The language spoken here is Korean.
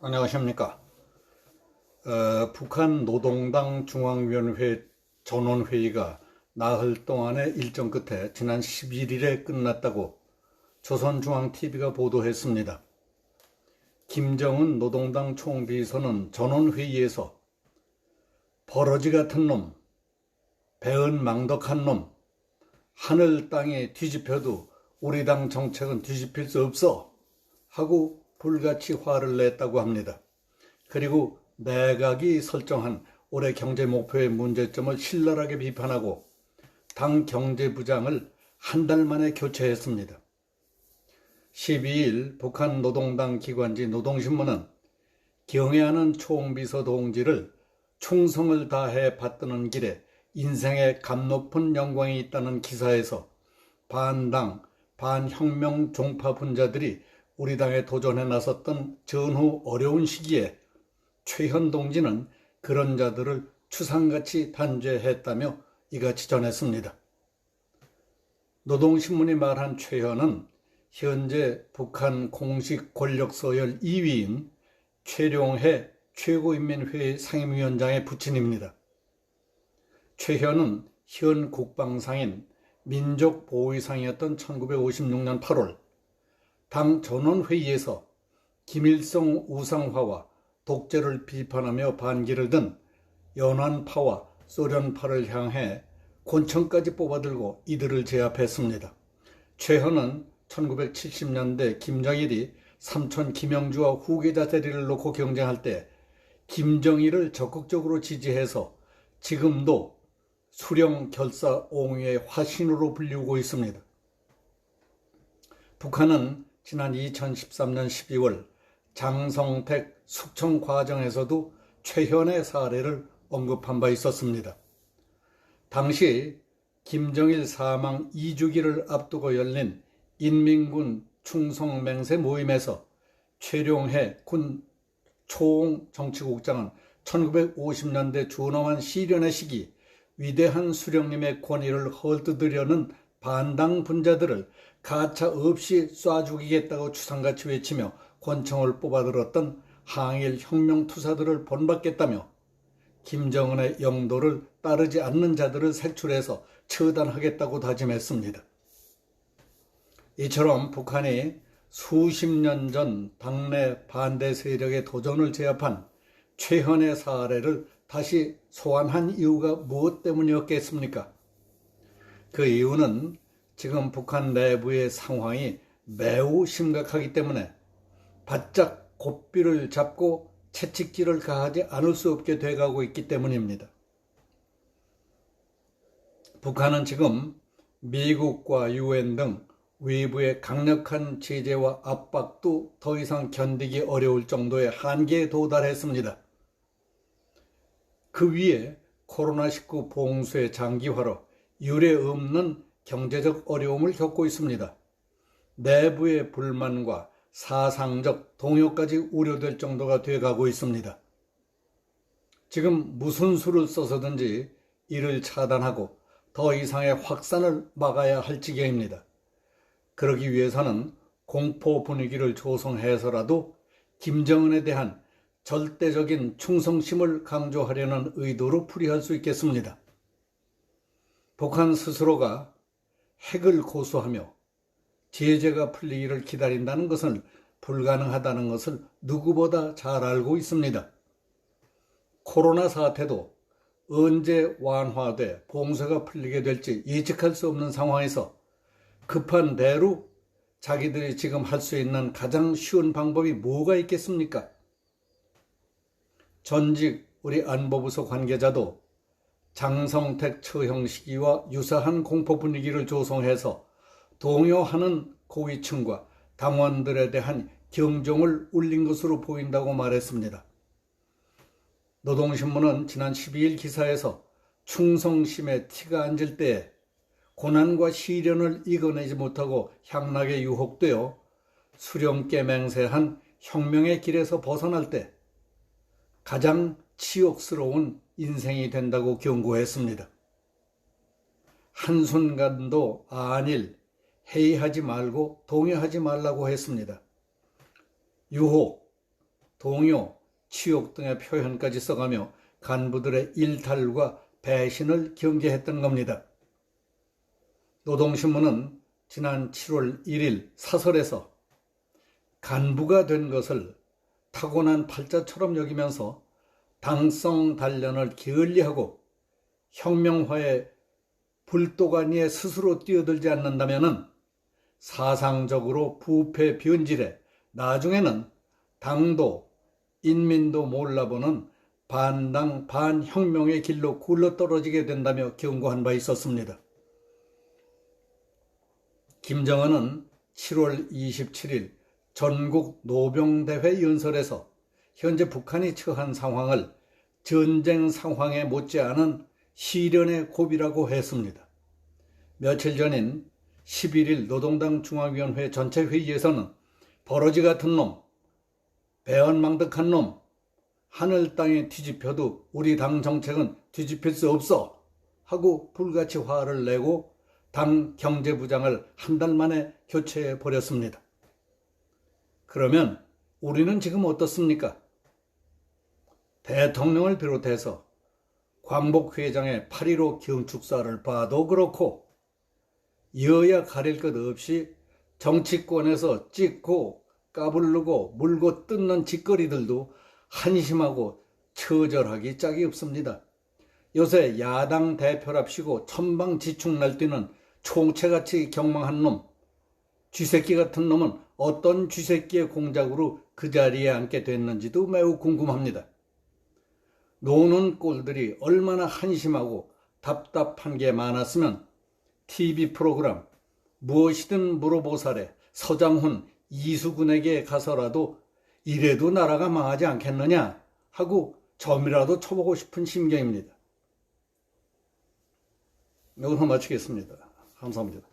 안녕하십니까. 어, 북한 노동당 중앙위원회 전원회의가 나흘 동안의 일정 끝에 지난 11일에 끝났다고 조선중앙TV가 보도했습니다. 김정은 노동당 총비서는 전원회의에서 버러지 같은 놈, 배은 망덕한 놈, 하늘 땅에 뒤집혀도 우리 당 정책은 뒤집힐 수 없어 하고 불같이 화를 냈다고 합니다. 그리고 내각이 설정한 올해 경제 목표의 문제점을 신랄하게 비판하고 당 경제부장을 한 달 만에 교체했습니다. 12일 북한 노동당 기관지 노동신문은 경애하는 총비서 동지를 충성을 다해 받드는 길에 인생의 값높은 영광이 있다는 기사에서 반당, 반혁명 종파 분자들이 우리 당에 도전해 나섰던 전후 어려운 시기에 최현 동지는 그런 자들을 추상같이 단죄했다며 이같이 전했습니다. 노동신문이 말한 최현은 현재 북한 공식 권력 서열 2위인 최룡해 최고인민회의 상임위원장의 부친입니다. 최현은 현 국방상인 민족보위상이었던 1956년 8월 당 전원회의에서 김일성 우상화와 독재를 비판하며 반기를 든 연안파와 소련파를 향해 권총까지 뽑아들고 이들을 제압했습니다. 최현은 1970년대 김정일이 삼촌 김영주와 후계자 대리를 놓고 경쟁할 때 김정일을 적극적으로 지지해서 지금도 수령 결사 옹위의 화신으로 불리고 있습니다. 북한은 지난 2013년 12월 장성택 숙청 과정에서도 최현의 사례를 언급한 바 있었습니다. 당시 김정일 사망 2주기를 앞두고 열린 인민군 충성맹세 모임에서 최룡해 군 초옹 정치국장은 1950년대 준엄한 시련의 시기 위대한 수령님의 권위를 헐뜯으려는 반당 분자들을 가차 없이 쏴 죽이겠다고 추상같이 외치며 권총을 뽑아들었던 항일 혁명 투사들을 본받겠다며 김정은의 영도를 따르지 않는 자들을 색출해서 처단하겠다고 다짐했습니다. 이처럼 북한이 수십 년 전 당내 반대 세력의 도전을 제압한 최현의 사례를 다시 소환한 이유가 무엇 때문이었겠습니까? 그 이유는 지금 북한 내부의 상황이 매우 심각하기 때문에 바짝 고삐를 잡고 채찍질을 가하지 않을 수 없게 돼가고 있기 때문입니다. 북한은 지금 미국과 유엔 등 외부의 강력한 제재와 압박도 더 이상 견디기 어려울 정도의 한계에 도달했습니다. 그 위에 코로나19 봉쇄 장기화로 유례 없는 경제적 어려움을 겪고 있습니다. 내부의 불만과 사상적 동요까지 우려될 정도가 돼 가고 있습니다. 지금 무슨 수를 써서든지 이를 차단하고 더 이상의 확산을 막아야 할 지경입니다. 그러기 위해서는 공포 분위기를 조성해서라도 김정은에 대한 절대적인 충성심을 강조하려는 의도로 풀이할 수 있겠습니다. 북한 스스로가 핵을 고수하며 제재가 풀리기를 기다린다는 것은 불가능하다는 것을 누구보다 잘 알고 있습니다. 코로나 사태도 언제 완화돼 봉쇄가 풀리게 될지 예측할 수 없는 상황에서 급한 대로 자기들이 지금 할 수 있는 가장 쉬운 방법이 뭐가 있겠습니까? 전직 우리 안보부서 관계자도 장성택 처형 시기와 유사한 공포 분위기를 조성해서 동요하는 고위층과 당원들에 대한 경종을 울린 것으로 보인다고 말했습니다. 노동신문은 지난 12일 기사에서 충성심에 티가 안질 때에 고난과 시련을 이겨내지 못하고 향락에 유혹되어 수령께 맹세한 혁명의 길에서 벗어날 때 가장 치욕스러운 인생이 된다고 경고했습니다. 한순간도 안일, 회의하지 말고 동요하지 말라고 했습니다. 유혹, 동요, 치욕 등의 표현까지 써가며 간부들의 일탈과 배신을 경계했던 겁니다. 노동신문은 지난 7월 1일 사설에서 간부가 된 것을 타고난 팔자처럼 여기면서 당성 단련을 게을리하고 혁명화의 불도가니에 스스로 뛰어들지 않는다면 사상적으로 부패 변질해 나중에는 당도, 인민도 몰라보는 반당 반혁명의 길로 굴러떨어지게 된다며 경고한 바 있었습니다. 김정은은 7월 27일 전국 노병대회 연설에서 현재 북한이 처한 상황을 전쟁 상황에 못지않은 시련의 고비라고 했습니다. 며칠 전인 11일 노동당 중앙위원회 전체 회의에서는 버러지 같은 놈, 배언망덕한 놈, 하늘 땅에 뒤집혀도 우리 당 정책은 뒤집힐 수 없어 하고 불같이 화를 내고 당 경제부장을 한 달 만에 교체해 버렸습니다. 그러면 우리는 지금 어떻습니까? 대통령을 비롯해서 광복 회장의 8.15 경축사를 봐도 그렇고 여야 가릴 것 없이 정치권에서 찍고 까불르고 물고 뜯는 짓거리들도 한심하고 처절하기 짝이 없습니다. 요새 야당 대표랍시고 천방지축 날뛰는 총체같이 경망한 놈, 쥐새끼 같은 놈은 어떤 쥐새끼의 공작으로 그 자리에 앉게 됐는지도 매우 궁금합니다. 노는 꼴들이 얼마나 한심하고 답답한 게 많았으면 TV 프로그램 무엇이든 물어보살에 서장훈, 이수근에게 가서라도 이래도 나라가 망하지 않겠느냐 하고 점이라도 쳐보고 싶은 심경입니다. 여기서 마치겠습니다. 감사합니다.